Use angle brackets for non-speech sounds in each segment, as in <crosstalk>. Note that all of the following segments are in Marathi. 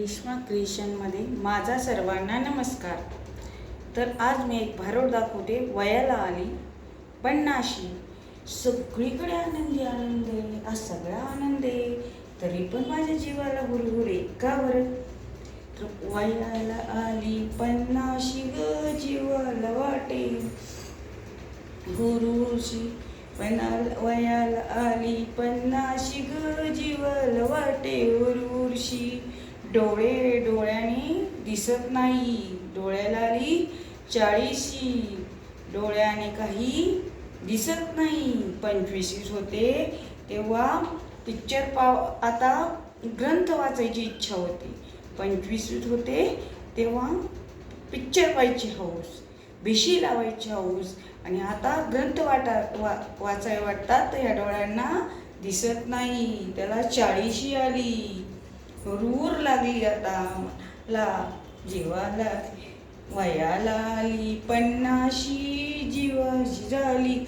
रेश्मा क्रिएशनमध्ये माझा सर्वांना नमस्कार. तर आज मी एक भारूड दाखवते वयाला आली पन्नाशी सगळीकडे आनंदी आनंद आहे आज सगळा आनंद आहे तरी पण माझ्या जीवाला हुरहुरे का बरं तर वयाला आली पन्नाशी ग जीवाला वाटे. गुरुशी पन्नाल वयाला आली पन्नाशी ग जीवाला वाटे. उर्शी डोळे डोळ्याने दिसत नाही. डोळ्याला आली चाळीशी. डोळ्याने काही दिसत नाही. पंचवीस होते तेव्हा पिक्चर पाव आता ग्रंथ वाचायची इच्छा होती. पंचवीस होते तेव्हा पिक्चर पाहायची हौस भिशी लावायची हौस. आणि आता ग्रंथ वाटा वा वाचाय वाटतात तर या डोळ्यांना दिसत नाही. त्याला चाळीशी आली. रूर लागली आता ला जीवाला वयाला आली पन्नाशी जीवा जिराली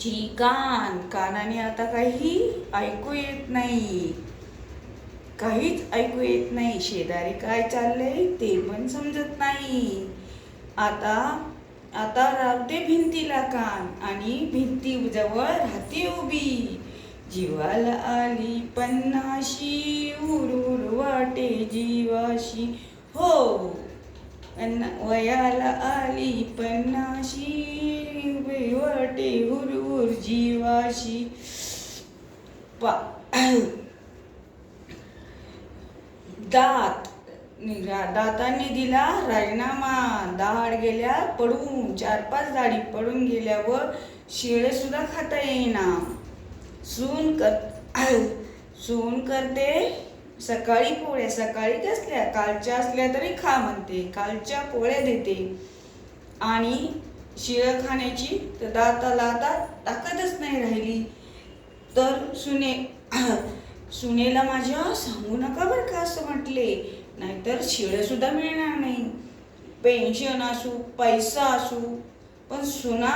ची कान कानाने आता काही ऐकू येत नाही. काहीच ऐकू येत नाही. शेजारी काय चाललंय ते पण समजत नाही. आता आता रावते भिंतीला कान. आणि भिंती जवळ राहते उभी. जीवाला आली पन्नाशी उरूर वाटे जीवाशी. हो! पन्ना वयाला आली पन्नाशी उभी वाटे हुरहुर जीवाशी. पा दात. निघा- दातांनी दिला राजीनामा. दाड गेल्या पडून चार पाच दाढी पडून गेल्यावर शिळे सुद्धा खाता येईना. सून कर <clears throat> सून करते सकाळी पोळ्या सकाळी कसल्या? कालच्या असल्या तरी खा म्हणते कालच्या पोळ्या देते. आणि शिळं खाण्याची तर दाताला आता ताकदच नाही राहिली. तर सुने <clears throat> सुनेला माझ्या सांगू नका बरं का असं म्हटले. नाहीतर शिळं सुद्धा मिळणार नाही. पेन्शन असू पैसा असू पण सुना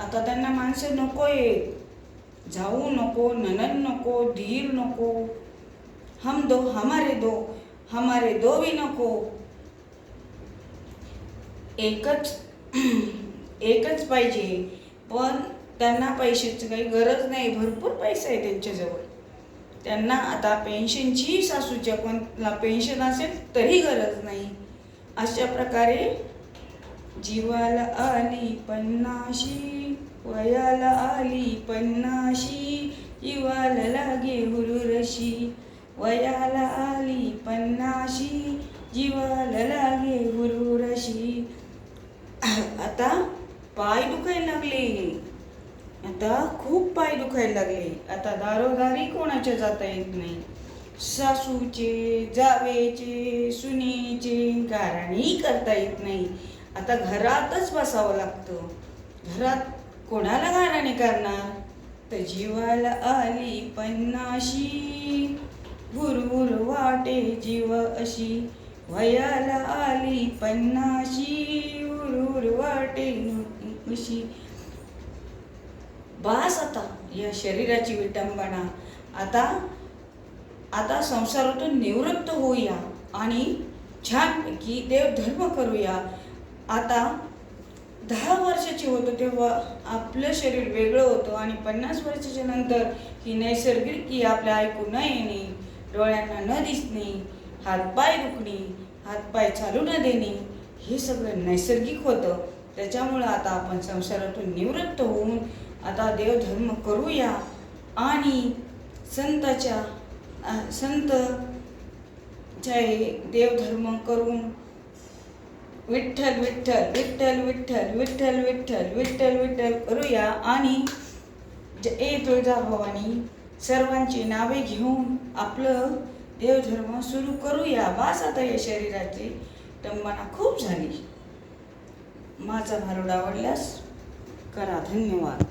आता त्यांना माणसं नको आहेत. जाऊ नको ननन नको धीर नको. हम दो हमारे दो हमारे दो भी नको. एकच <clears throat> एकच पाहिजे. पण त्यांना पैशाची काही गरज नाही. भरपूर पैसा आहे त्यांच्याजवळ. त्यांना आता पेन्शनची सासूच्या कोणला पेन्शन असेल तरी गरज नाही. अशा प्रकारे जीवाला आली पन्नाशी वयाला आली पन्नाशी जीवाला लागे हुरुरशी वयाला आली पन्नाशी जीवाला लागे हुरुरशी आता पाय दुखायला लागले. आता खूप पाय दुखायला लागले. आता दारोदारी कोणाच्या जाता येत नाही? सासूचे जावेचे सुनेचे गाराणी करता येत नाही. आता घरातच बसावं लागतं. घरात कोणाला गाराणी करणार? तर जीवाला आली पन्नाशी. भुरभुर वाटे जीव अशी. वयाला आली पन्नाशी. उरुर वाटे अशी. बास आता या शरीराची विटंबना. आता आता संसारातून निवृत्त होऊया आणि छानपैकी देवधर्म करूया. आता दहा वर्षाची होतो तेव्हा आपलं शरीर वेगळं होतं आणि पन्नास वर्षाच्या नंतर ही नैसर्गिक की आपल्या ऐकू न येणे डोळ्यांना न दिसणे हातपाय दुखणे हातपाय चालू न देणे हे सगळं नैसर्गिक होतं. त्याच्यामुळं आता आपण संसारातून निवृत्त होऊन आता देवधर्म करूया. आणि संताच्या संत जय देवधर्म करून विठ्ठल विठ्ठल विठ्ठल विठ्ठल विठ्ठल विठ्ठल विठ्ठल विठ्ठल करूया आणि ज ए तुळजाभवानी सर्वांची नावे घेऊन आपलं देवधर्म सुरू करूया. बास आता या शरीराची टंबना खूप झाली. माझा भारूड आवडल्यास करा. धन्यवाद.